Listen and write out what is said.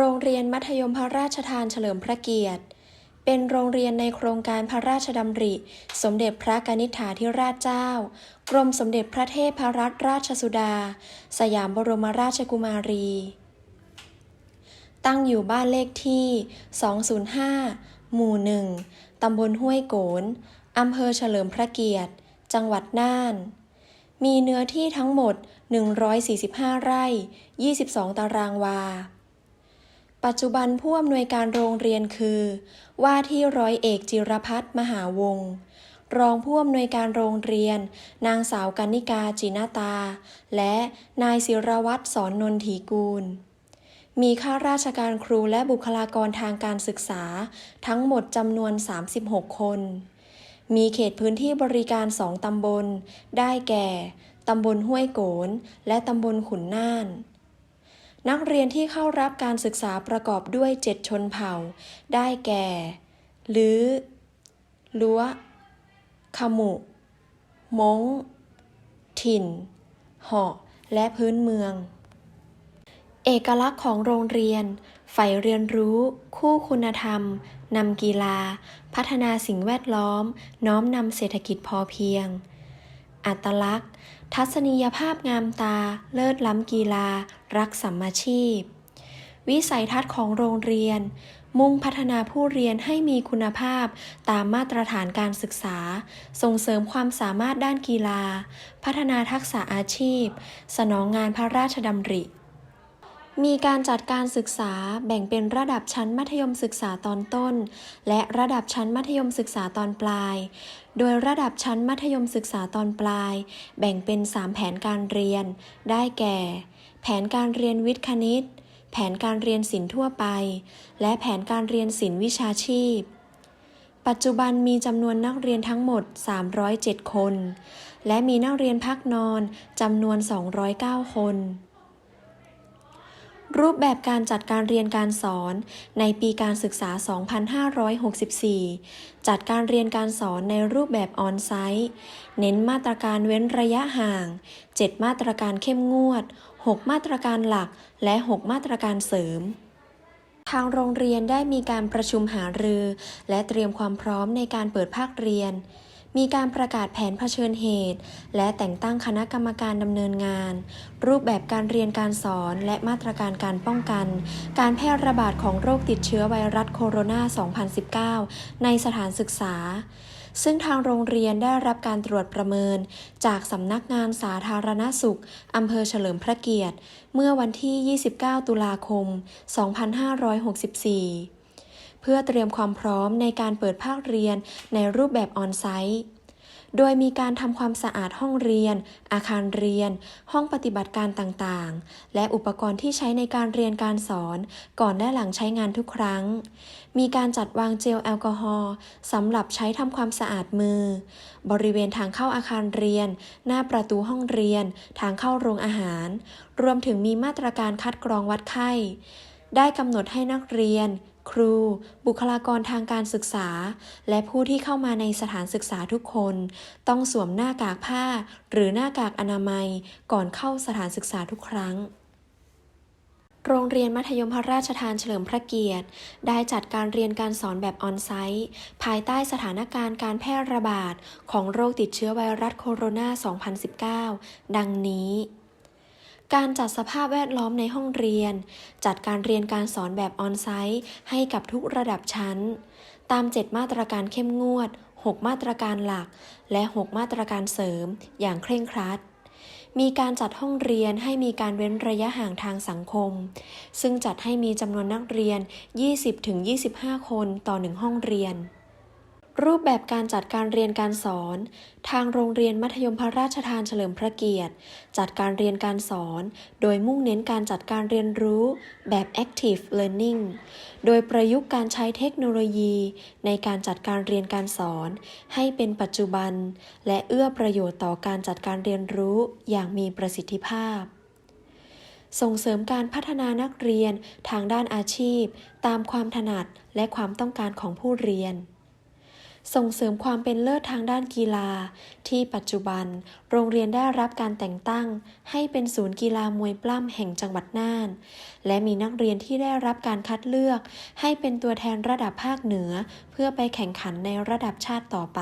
โรงเรียนมัธยมพระราชทานเฉลิมพระเกียรติ เป็นโรงเรียนในโครงการพระราชดำริ สมเด็จพระกนิษฐาธิราชเจ้า กรมสมเด็จพระเทพรัตนราชสุดา สยามบรมราชกุมารี ตั้งอยู่บ้านเลขที่ 205 หมู่ 1 ตำบลห้วยโกน อำเภอเฉลิมพระเกียรติ จังหวัดน่าน มีเนื้อที่ทั้งหมด 145 ไร่ 22 ตารางวา ปัจจุบันผู้อำนวยการโรงเรียนคือ ว่าที่ร้อยเอกจิรพัฒน์มหาวงศ์รองผู้อำนวยการโรงเรียน นางสาวกันนิกาจินาตา และนายศิรวัตรสอนนนทีกูล มีข้าราชการครูและบุคลากรทางการศึกษา ทั้งหมดจำนวน 36 คน มีเขตพื้นที่บริการสองตำบล ได้แก่ ตำบลห้วยโกน และตำบลขุนน่าน นักเรียนที่เข้ารับการศึกษาประกอบด้วย 7 ชนเผ่า ได้แก่ ลื้อล้วขมุ มง ถิ่น เหาะ และพื้นเมือง เอกลักษณ์ของโรงเรียนใฝ่เรียนรู้ คู่คุณธรรม นำกีฬา พัฒนาสิ่งแวดล้อม น้อมนำเศรษฐกิจพอเพียง อัตลักษณ์ ทัศนียภาพงามตา เลิศล้ำกีฬา รักสัมมาชีพ วิสัยทัศน์ของโรงเรียน มุ่งพัฒนาผู้เรียนให้มีคุณภาพตามมาตรฐานการศึกษา ส่งเสริมความสามารถด้านกีฬา พัฒนาทักษะอาชีพ สนองงานพระราชดำริมีการจัดการศึกษาแบ่งเป็นระดับชั้นมัธยมศึกษาตอนต้น และระดับชั้นมัธยมศึกษาตอนปลาย โดยระดับชั้นมัธยมศึกษาตอนปลาย แบ่งเป็น 3 แผนการเรียน ได้แก่ แผนการเรียนวิทย์คณิต แผนการเรียนศิลป์ทั่วไป และแผนการเรียนศิลป์วิชาชีพ ปัจจุบันมีจำนวนนักเรียนทั้งหมด 307 คน และมีนักเรียนพักนอนจำนวน 209 คน รูปแบบการจัดการเรียนการสอนในปีการศึกษา 2564 จัดการเรียนการสอนในรูปแบบออนไซต์ เน้นมาตรการเว้นระยะห่าง 7 มาตรการเข้มงวด 6 มาตรการหลักและ 6 มาตรการเสริม ทางโรงเรียนได้มีการประชุมหารือ และเตรียมความพร้อมในการเปิดภาคเรียน มีการประกาศแผนเผชิญเหตุ และแต่งตั้งคณะกรรมการดำเนินงาน รูปแบบการเรียนการสอนและมาตรการการป้องกัน การแพร่ระบาดของโรคติดเชื้อไวรัสโคโรนา 2019 ในสถานศึกษา ซึ่งทางโรงเรียนได้รับการตรวจประเมิน จากสำนักงานสาธารณสุขอำเภอเฉลิมพระเกียรติ เมื่อวันที่ 29 ตุลาคม 2564 เพื่อเตรียมความพร้อมในการเปิดภาคเรียนในรูปแบบออนไซต์ โดยมีการทำความสะอาดห้องเรียน อาคารเรียน ห้องปฏิบัติการต่างๆ และอุปกรณ์ที่ใช้ในการเรียนการสอน ก่อนและหลังใช้งานทุกครั้ง มีการจัดวางเจลแอลกอฮอล์สำหรับใช้ทำความสะอาดมือ บริเวณทางเข้าอาคารเรียน หน้าประตูห้องเรียน ทางเข้าโรงอาหาร รวมถึงมีมาตรการคัดกรองวัดไข้ ได้กำหนดให้นักเรียน ครู บุคลากรทางการศึกษา และผู้ที่เข้ามาในสถานศึกษาทุกคน ต้องสวมหน้ากากผ้า หรือหน้ากากอนามัยก่อนเข้าสถานศึกษาทุกครั้งโรงเรียนมัธยมพระราชทานเฉลิมพระเกียรติ ได้จัดการเรียนการสอนแบบออนไซต์ ภายใต้สถานการณ์การแพร่ระบาด ของโรคติดเชื้อไวรัสโคโรนา 2019 ดังนี้ การจัดสภาพแวดล้อมในห้องเรียน จัดการเรียนการสอนแบบออนไซต์ให้กับทุกระดับชั้น ตาม 7 มาตรการเข้มงวด 6 มาตรการหลัก และ 6 มาตรการเสริม อย่างเคร่งครัด มีการจัดห้องเรียนให้มีการเว้นระยะห่างทางสังคม ซึ่งจัดให้มีจำนวนนักเรียน 20-25 คนต่อหนึ่งห้องเรียน รูปแบบการจัดการเรียนการสอน ทางโรงเรียนมัธยมพระราชทานเฉลิมพระเกียรติ จัดการเรียนการสอน โดยมุ่งเน้นการจัดการเรียนรู้แบบ active learning โดยประยุกต์การใช้เทคโนโลยี ในการจัดการเรียนการสอน ให้เป็นปัจจุบัน และเอื้อประโยชน์ต่อการจัดการเรียนรู้อย่างมีประสิทธิภาพส่งเสริมการพัฒนานักเรียนทางด้านอาชีพ ตามความถนัดและความต้องการของผู้เรียน ส่งเสริมความเป็นเลิศทางด้านกีฬา ที่ปัจจุบัน โรงเรียนได้รับการแต่งตั้ง ให้เป็นศูนย์กีฬามวยปล้ำแห่งจังหวัดน่าน และมีนักเรียนที่ได้รับการคัดเลือก ให้เป็นตัวแทนระดับภาคเหนือ เพื่อไปแข่งขันในระดับชาติต่อไป